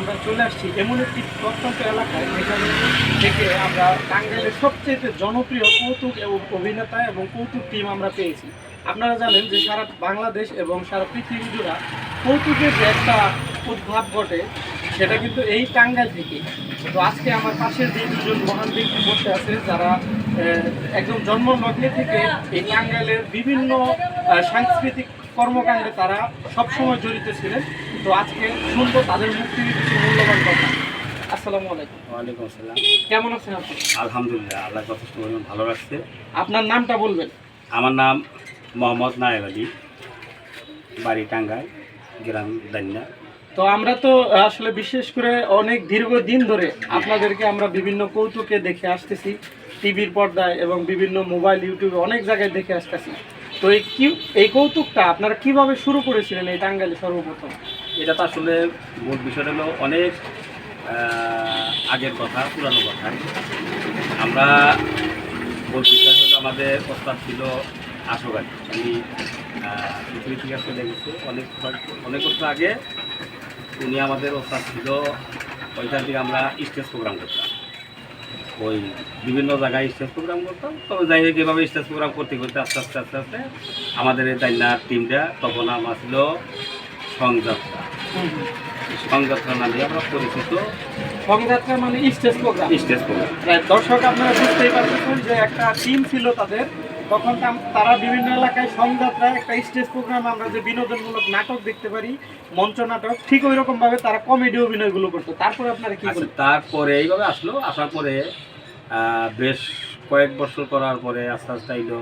আমরা চলে আসছি এমন একটি প্রত্যন্ত এলাকায় যেখানে থেকে আমরা টাঙ্গাইলের সবচেয়ে জনপ্রিয় কৌতুক এবং অভিনেতা এবং কৌতুক টিম আমরা পেয়েছি। আপনারা জানেন যে সারা বাংলাদেশ এবং সারা পৃথিবী জুড়া কৌতুকের যে একটা উদ্ভাব ঘটে, সেটা কিন্তু এই টাঙ্গাইল থেকে। তো আজকে আমার পাশের যে দুজন মহান ব্যক্তি বসে আছে, যারা একদম জন্মলগ্নে থেকে এই টাঙ্গাইলের বিভিন্ন সাংস্কৃতিক কর্মকাণ্ডে তারা সবসময় জড়িত ছিলেন। তো আজকে শুনব তাদের মুখ থেকে কিছু মূল্যবান কথা। আসসালামু আলাইকুম। ওয়ালাইকুম আসসালাম। কেমন আছেন আপনি? আলহামদুলিল্লাহ আল্লাহ যথেষ্ট পরিমাণ ভালো রাখছে আপনার নামটা বলবেন। আমার নাম মোহাম্মদ নায়েব আলী বাড়ি টাঙ্গাই গ্রাম দান্না তো আমরা তো আসলে বিশেষ করে অনেক দীর্ঘদিন ধরে আপনাদেরকে আমরা বিভিন্ন কৌতুকে দেখে আসতেছি টিভির পর্দায় এবং বিভিন্ন মোবাইল ইউটিউবে অনেক জায়গায় দেখে আসতেছি। তো এই কি, এই কৌতুকটা আপনারা কীভাবে শুরু করেছিলেন এই টাঙ্গাইলে সর্বপ্রথম? এটা তো আসলে মূল বিষয়টা হলো অনেক আগের কথা, পুরানো কথা। আমরা মূল বিষয় হলো আমাদের প্রস্তাব ছিল আশোক আলী উনি পৃথিবী থেকে চলে গেছে অনেক অনেক বছর আগে উনি আমাদের ওস্তাদ ছিল, ওইখান থেকে আমরা স্টেজ প্রোগ্রাম করতাম। ওই বিভিন্ন জায়গায় স্টেজ প্রোগ্রাম করতাম। তবে যাই হোক এভাবে স্টেজ প্রোগ্রাম করতে করতে আস্তে আস্তে আস্তে আস্তে আমাদের এই দাইনার টিমটা তখন আমার ছিল সংযাত্রা। সংযাত্রা নামে আমরা পরিচিত। সংযাত্রা মানে স্টেজ প্রোগ্রাম স্টেজ প্রোগ্রাম দর্শক আপনারা বুঝতেই পারতেছেন যে একটা টিম ছিল তাদের। তখন তারা বিভিন্ন এলাকায় সংযাত্রায় একটা স্টেজ প্রোগ্রাম আমরা যে বিনোদনমূলক নাটক দেখতে পারি মঞ্চ নাটক ঠিক ওই রকম ভাবে তারা কমেডি অভিনয়গুলো করতো। তারপরে আপনারা কি আচ্ছা তারপরে এইভাবে আসলো। আসার পরে বেশ কয়েক বছর করার পরে আস্তে আস্তে আইলো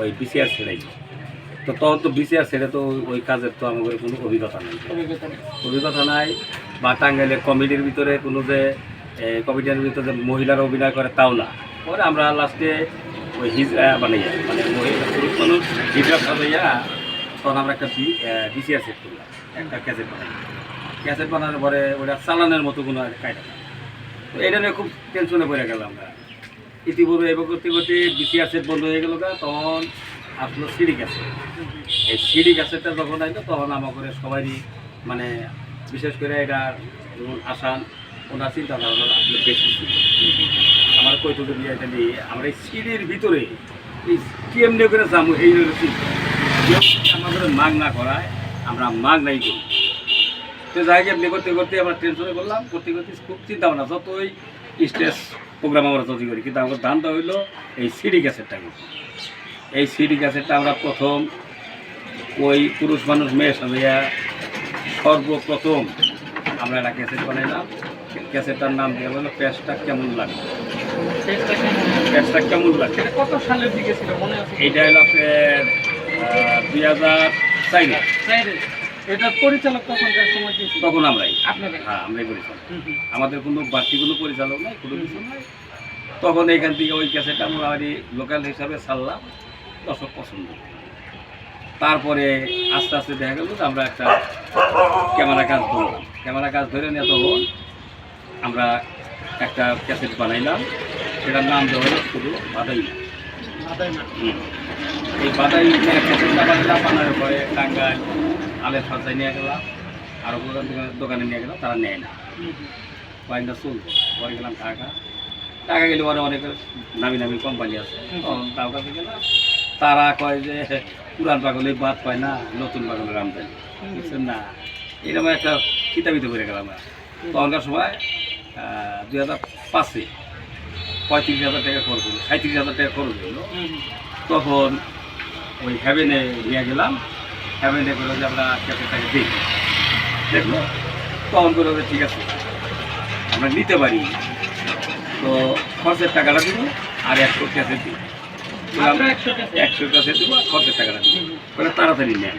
ওই বিসিআর ছেড়াই তো তখন তো বিসিআর ছেড়ে তো ওই কাজের তো আমাদের কোনো অভিজ্ঞতা নাই। অভিজ্ঞতা নাই, বা টাঙ্গাইলে কমেডির ভিতরে কোনো যে কমেডিয়ানের ভিতরে যে মহিলারা অভিনয় করে তাও না। পরে আমরা লাস্টে ওই হিজ বানাইয়া মানে মহিলা পুরুষ মানুষ সাজাইয়া তখন আমরা একটা বিসিআর সেট করলাম, একটা ক্যাসেট বানাই ক্যাসেট বানানোর পরে ওটা চালানোর মতো কোনো কায়দা। তো এটা নিয়ে খুব টেনশনে পড়ে গেলাম আমরা। ইতিপূর্বে এবার করতে করতে বিসিআর সেট বন্ধ হয়ে গেল তখন আসলো সিডি ক্যাসেট এই সিডি ক্যাসেটটা যখন আইলো, তখন আমাদের সবারই মানে বিশেষ করে এটা আসান ওনার চিন্তা ভাবনা আসলে বেশি ছিল। আমার কইতো যদি এটা নিয়ে আমরা এই সিডির ভিতরে এই কেমনে করে যাব এই হলো চিন্তা। আমাদের মাগ না করায়, আমরা মাগ নাই করি। তো যাই এমনি করতে করতে আমরা টেনশনে করলাম করতে করতে খুব চিন্তা ভাবনা, যতই স্টেজ প্রোগ্রাম আমরা তৈরি করি। কিন্তু আমার ধানটা হইল এই সিডি ক্যাসেটটা এই সিডি গ্যাসেরটা আমরা প্রথম ওই পুরুষ মানুষ মেয়ে সাজাইয়া সর্বপ্রথম আমরা একটা ক্যাসেট বানাইলাম। ক্যাসেটটার নাম দিয়ে হলো প্যাসটা কেমন লাগে? টেস্টটা কেমন? প্যাসটা কেমন লাগে? এটা কত সালের দিকে ছিল? মনে আছে? এইটা হলো আপনার দুই হাজার চার। এটার পরিচালক তখনকার সময় তখন আমরাই। আপনাদের হ্যাঁ আমরাই পরিচালক। আমাদের কোনো বাড়তি কোনো পরিচালক নাই কোনো কিছু নাই। তখন এইখান থেকে ওই ক্যাসেটটা মোটামুটি লোকাল হিসাবে ছাড়লাম দর্শক পছন্দ। তারপরে আস্তে আস্তে দেখা গেল যে আমরা একটা ক্যামেরা কাজ ধরলাম। ক্যামেরা কাজ ধরে নিয়ে তখন আমরা একটা ক্যাসেট বানাইলাম। সেটার নাম দেওয়া হলো শুধু বাদাই এই বাদাই ক্যাসেটটা বানালাম বানানোর পরে টাঙ্গাইল আলের ফাঁসাই নিয়ে গেলাম আরও দোকানে দোকানে নিয়ে গেলাম তারা নেয় না। কয়েকটা চলতো পরে গেলাম ঢাকা ঢাকা গেলে পরে অনেক নামি নামি কোম্পানি আছে। তার কাছে গেলাম তারা কয় যে পুরান পাগলে বাদ পায় না নতুন পাগলের আমদানি বুঝছেন না? এরকম একটা কিতাবিতে করে গেলাম তখনকার সময় দুই হাজার পাঁচে পঁয়ত্রিশ হাজার টাকা খরচ হলো সাঁত্রিশ হাজার টাকা খরচ হলো। তখন ওই হ্যাভেনে নিয়ে গেলাম হ্যাভেনে করে যে আমরা ক্যাফেটাকে দেখি দেখল তখন করে যে ঠিক আছে। আমরা নিতে পারি। তো খরচের টাকাটা দিব আর একশো মাত্র 100 একশো ক্যাসেট দিব আর খরচের টাকাটা দিব। বলে তাড়াতাড়ি নেন।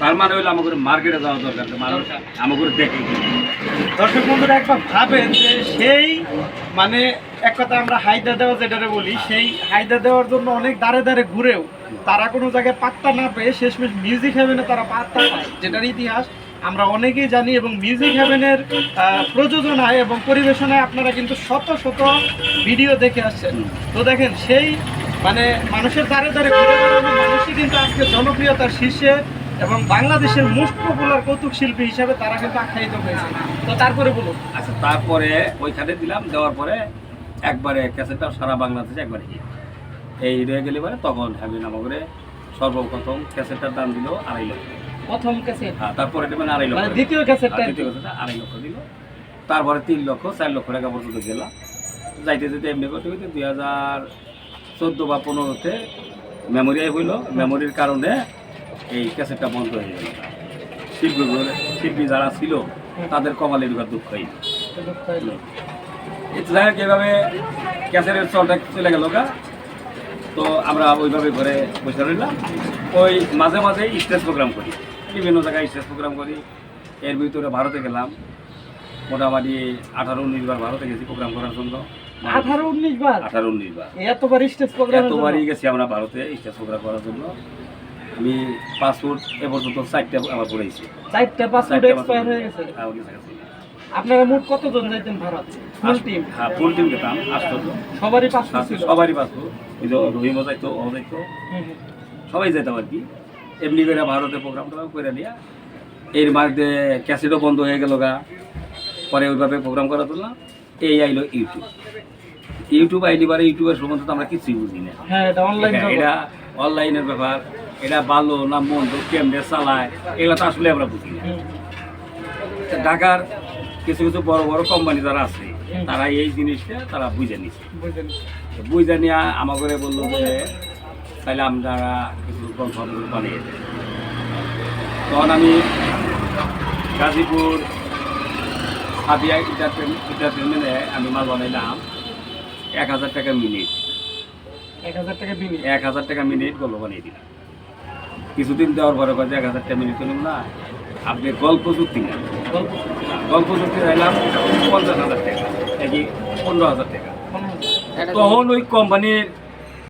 তার মানে হইল আমাকে মার্কেটে যাওয়া দরকার। মানুষ। আমাকে দেখে দর্শক বন্ধুরা একবার ভাবেন যে সেই মানে এক কথা আমরা হাইদা দেওয়া যেটারে বলি, সেই হাইদা দেওয়ার জন্য অনেক দাঁড়ে দাঁড়ে ঘুরেও তারা কোনো জায়গায় পাত্তা না পেয়ে শেষমেশ মিউজিক হ্যাভেনে তারা পাত্তা পায়, যেটার ইতিহাস আমরা অনেকেই জানি এবং মিউজিক হ্যাভেনের প্রযোজনায় এবং পরিবেশনায় আপনারা কিন্তু শত শত ভিডিও দেখে আসছেন। তো দেখেন, সেই মানে মানুষের দ্বারে দ্বারে মানুষই কিন্তু আজকে জনপ্রিয়তার শীর্ষে এবং বাংলাদেশের মোস্ট পপুলার কৌতুক শিল্পী হিসাবে তারা কিন্তু আখ্যায়িত হয়েছে। তো তারপরে বলুন। আচ্ছা তারপরে ওইখানে দিলাম, দেওয়ার পরে একবারে ক্যাসেটটা সারা বাংলাদেশে একবারে hit। এই রয়ে গেলে পরে তখন হ্যামি নামগরে সর্বপ্রথম ক্যাসেটটার দাম দিল আড়াই লক্ষ। প্রথম ক্যাসেট? হ্যাঁ তারপরে এটা মানে আড়াই লক্ষ মানে দ্বিতীয় ক্যাসেটটা? দ্বিতীয় ক্যাসেটটা আড়াই লক্ষ দিল। তারপরে তিন লক্ষ চার লক্ষ টাকা পর্যন্ত গেলাম যাইতে যেতে এমনি করতে করতে দুই হাজার চোদ্দ বা পনেরোতে মেমোরি হইল। মেমোরির কারণে এই ক্যাসেটটা বন্ধ হয়ে গেল। শিল্পীগুলো শিল্পী যারা ছিল তাদের কমালের এবার দুঃখ হইল হোক এভাবে ক্যাসেটের চলটা চলে গেল গা। তো আমরা ওইভাবে ঘরে বসে রইলাম। ওই মাঝে মাঝে স্টেজ প্রোগ্রাম করি। বিভিন্ন জায়গায় স্টেজ প্রোগ্রাম করি। এর ভিতরে ভারতে গেলাম। মোটামুটি আঠারো উনিশ বার ভারতে গেছি প্রোগ্রাম করার জন্য। আঠারো উনিশ বার? আঠারো উনিশ বার। এতবার স্টেজ প্রোগ্রাম এতবারই গেছি আমরা ভারতে স্টেজ প্রোগ্রাম করার জন্য। আমি পাসপোর্ট এ পর্যন্ত চারটে আমার পড়েছি চারটা পাসপোর্ট এক্সপায়ার হয়ে গেছে। আপনারা মোট কতজন যাইতেন ভারত ফুল টিম হ্যাঁ ফুল টিম গেতাম আটশো সবারই পাসপোর্ট ছিল। সবারই পাসপোর্ট ওই যে রহিমও যাইতো ও যাইতো। সবাই যেতাম আর কি। এমনি করে ভারতে প্রোগ্রাম টোগ্রাম করে নিয়ে এর মধ্যে ক্যাসেটও বন্ধ হয়ে গেল গা। পরে ওইভাবে প্রোগ্রাম করা তুললাম এই আইলো ইউটিউব ইউটিউব আইডি বারে ইউটিউবের সম্বন্ধে তো আমরা কিছুই বুঝি না। হ্যাঁ এটা অনলাইন এটা- এটা অনলাইনের ব্যাপার। এটা ভালো না মন্দ কেমনে চালায় এগুলো তো আসলে আমরা বুঝি না। তা ঢাকার কিছু কিছু বড় বড় কোম্পানি যারা আছে তারা এই জিনিসটা তারা বুঝে নিচ্ছে বুঝে নিয়ে আমার করে বলল যে তাহলে আমরা কিছু গ্রন্থ বানিয়ে দেয় তখন আমি গাজীপুর সাদিয়া ইন্টারটেনমেন্টে আমি মাল বানাইলাম এক হাজার টাকা মিনিট এক হাজার টাকা মিনিট এক হাজার টাকা মিনিট গল্প বানিয়ে দিলাম। কিছুদিন দেওয়ার পরে এক হাজার টাকা মিনিট নিলাম না। আপনি গল্প চুক্তি না গল্প গল্প চুক্তি চাইলাম পঞ্চাশ হাজার টাকা নাকি পনেরো হাজার টাকা। তখন ওই কোম্পানির